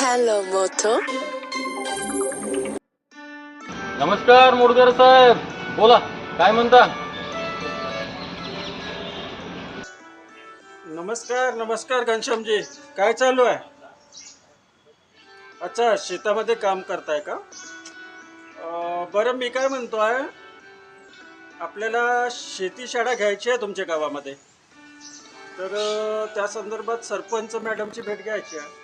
Hello मोठो. नमस्कार मुडगर साहेब. बोला काय म्हणता? नमस्कार नमस्कार घनश्यामजी. काय चालू आहे? अच्छा शेतामध्ये काम करताय का? अं, बरं मी काय म्हणतो आहे आपल्याला शेती शाळा घ्यायची आहे तुमच्या गावामध्ये. तर त्या संदर्भात सरपंच मॅडमची भेट घ्यायची आहे.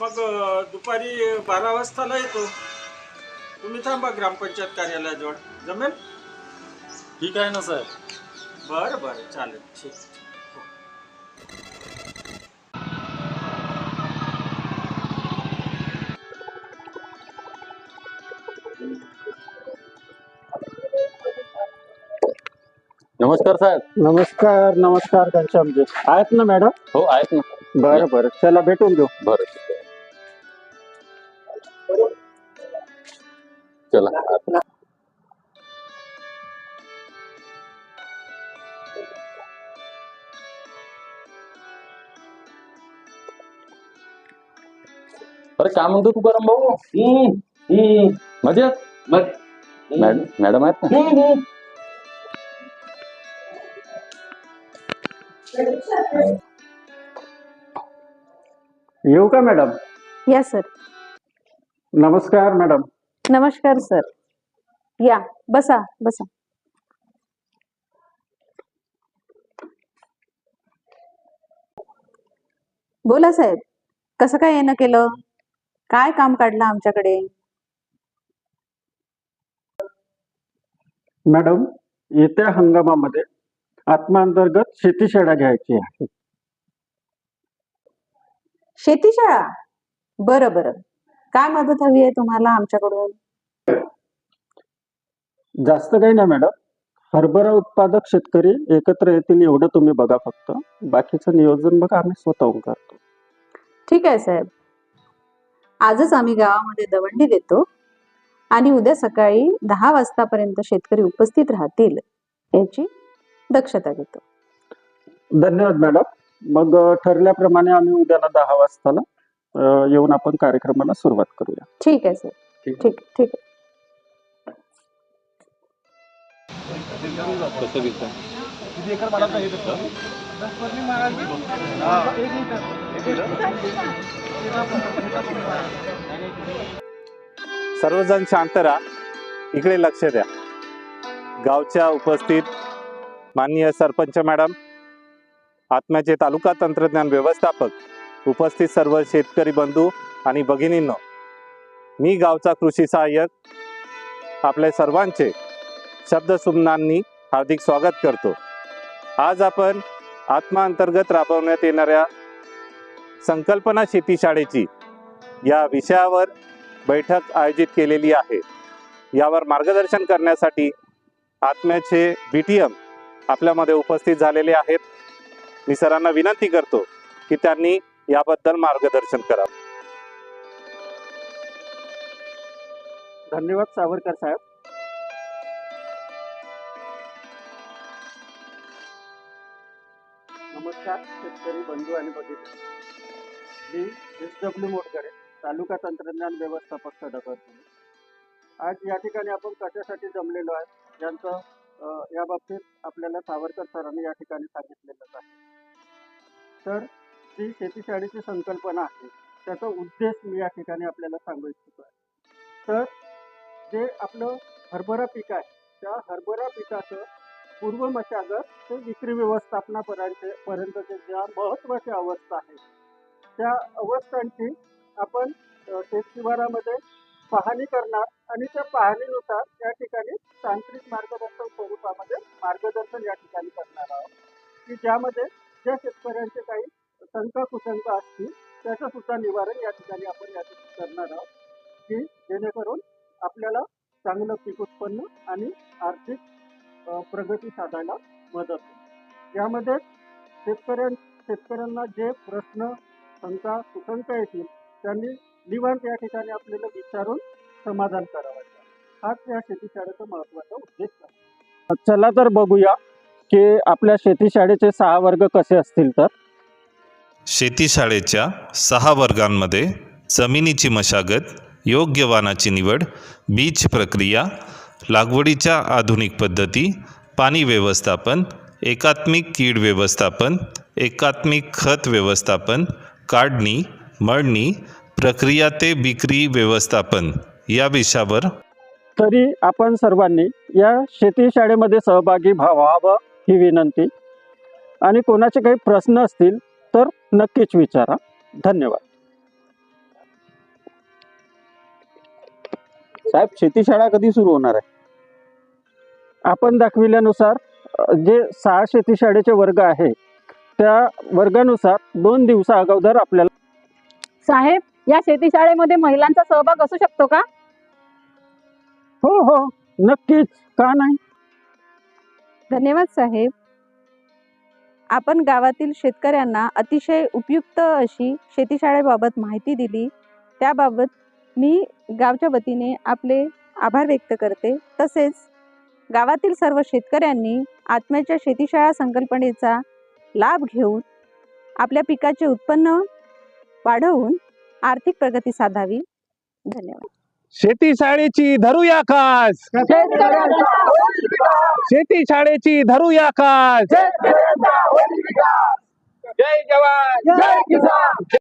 मग दुपारी बारा वाजताला येतो. तुम्ही थांबा ग्रामपंचायत कार्यालयाजवळ. जमेल? ठीक आहे ना साहेब. बरं बरं. चालेल. ठीक. नमस्कार साहेब नमस्कार नमस्कार घनश्यामजी आहेत ना मॅडम? हो आहेत ना. बरं बरं. चला भेटून घेऊ. बरं चला आत. अरे काय म्हणतो तू गरम भाऊ? मजेत? मॅडम मॅडम आहेत ना? येऊ का मॅडम? या सर नमस्कार मॅडम. नमस्कार सर या बसा बसा. बोला साहेब. कसं काय येणं केलं? काय काम काढलं आमच्याकडे? मॅडम येत्या हंगामामध्ये आत्मांतर्गत शेती शाळा घ्यायची आहे. शेतीशाळा बरं बरं. काय मदत हवी आहे तुम्हाला आमच्याकडून? जास्त काही नाही मॅडम हरभरा उत्पादक शेतकरी एकत्र येतील एवढं तुम्ही बघा फक्त. बाकीचं नियोजन बघा आम्ही स्वतःहून करतो. ठीक आहे साहेब. आजच आम्ही गावामध्ये दवंडी देतो आणि उद्या सकाळी दहा वाजतापर्यंत शेतकरी उपस्थित राहतील याची दक्षता घेतो. धन्यवाद मॅडम. मग ठरल्याप्रमाणे आम्ही उद्याला दहा वाजताला येऊन आपण कार्यक्रमाला सुरुवात करूया. ठीक आहे सर. ठीक. ठीक ठीक आहे. सर्वजण शांत राहा. इकडे लक्ष द्या. गावच्या उपस्थित माननीय सरपंच मॅडम आत्म्याचे तालुका तंत्रज्ञान व्यवस्थापक उपस्थित सर्व शेतकरी बंधू आणि भगिनींनो मी गावचा कृषी सहाय्यक आपल्या सर्वांचे शब्दसुमनांनी हार्दिक स्वागत करतो. आज आपण आत्माअंतर्गत राबवण्यात येणाऱ्या संकल्पना शेती शाळेची या विषयावर बैठक आयोजित केलेली आहे. यावर मार्गदर्शन करण्यासाठी आत्म्याचे बी टी एम आपल्यामध्ये उपस्थित झालेले आहेत. मी सरांना विनंती करतो की त्यांनी याबद्दल मार्गदर्शन करावं. धन्यवाद सावरकर साहेब. नमस्कार शेतकरी बंधू आणि भगिनी. मी एस डब्ल्यू मोटकरे तालुका तंत्रज्ञान व्यवस्थापक सदस्य आज या ठिकाणी आपण कशासाठी जमलेलो आहे यांचं या बाबतीत आपल्याला सावरकर सरांनी या ठिकाणी सांगितलेलंच आहे. तर जी शेतीशाळेची संकल्पना आहे त्याचा उद्देश मी या ठिकाणी आपल्याला सांगू इच्छितो आहे. तर जे आपलं हरभरा पीक आहे त्या हरभरा पिकाचं पूर्व मशागत ते विक्री व्यवस्थापनापर्यंत पर्यंतच्या ज्या महत्त्वाच्या अवस्था आहेत त्या अवस्थांची आपण शेतशिवारामध्ये पाहणी करणार आणि त्या पाहणीनुसार या ठिकाणी तांत्रिक मार्ग आपण या ठिकाणी करणार आहोत. की ज्यामध्ये ज्या शेतकऱ्यांचे काही शंका कुशंका असतील त्याचं सुद्धा निवारण या ठिकाणी आपण या ठिकाणी करणार आहोत. की जेणेकरून आपल्याला चांगलं पीक उत्पन्न आणि आर्थिक प्रगती साधायला मदत होईल. यामध्ये शेतकऱ्यां शेतकऱ्यांना जे प्रश्न शंका कुशंका येतील त्यांनी निवांत या ठिकाणी आपल्याला विचारून समाधान करावं हाच या शेतीशाळेचा महत्त्वाचा उद्देश आहे. चला तर बघूया की आपल्या शेती शाळेचे सहा वर्ग कसे असतील तर? शेतीशाळेच्या सहा वर्गांमध्ये जमिनीची मशागत योग्य वाणाची निवड बीज प्रक्रिया लागवडीच्या आधुनिक पद्धती पाणी व्यवस्थापन एकात्मिक कीड व्यवस्थापन एकात्मिक खत व्यवस्थापन काढणी मळणी प्रक्रिया ते विक्री व्यवस्थापन या विषयावर तरी आपण सर्वांनी या शेती शाळेमध्ये सहभागी भा- व्हावं ही विनंती. आणि कोणाचे काही प्रश्न असतील तर नक्कीच विचारा. धन्यवाद. साहेब शेती शाळा कधी सुरू होणार आहे? आपण दाखविल्यानुसार जे सहा शेती शाळेचे वर्ग आहे त्या वर्गानुसार दोन दिवसा अगोदर आपल्याला साहेब या शेती शाळेमध्ये महिलांचा सहभाग असू शकतो का? हो हो. नक्कीच. का नाही? धन्यवाद साहेब. आपण गावातील शेतकऱ्यांना अतिशय उपयुक्त अशी शेतीशाळेबाबत माहिती दिली. त्याबाबत मी गावच्या वतीने आपले आभार व्यक्त करते. तसेच गावातील सर्व शेतकऱ्यांनी आत्म्याच्या शेतीशाळा संकल्पनेचा लाभ घेऊन आपल्या पिकाचे उत्पन्न वाढवून आर्थिक प्रगती साधावी. धन्यवाद. शेती शाळेची धरूया कास शेती शाळेची धरूया कास जय जवान. जय किसान.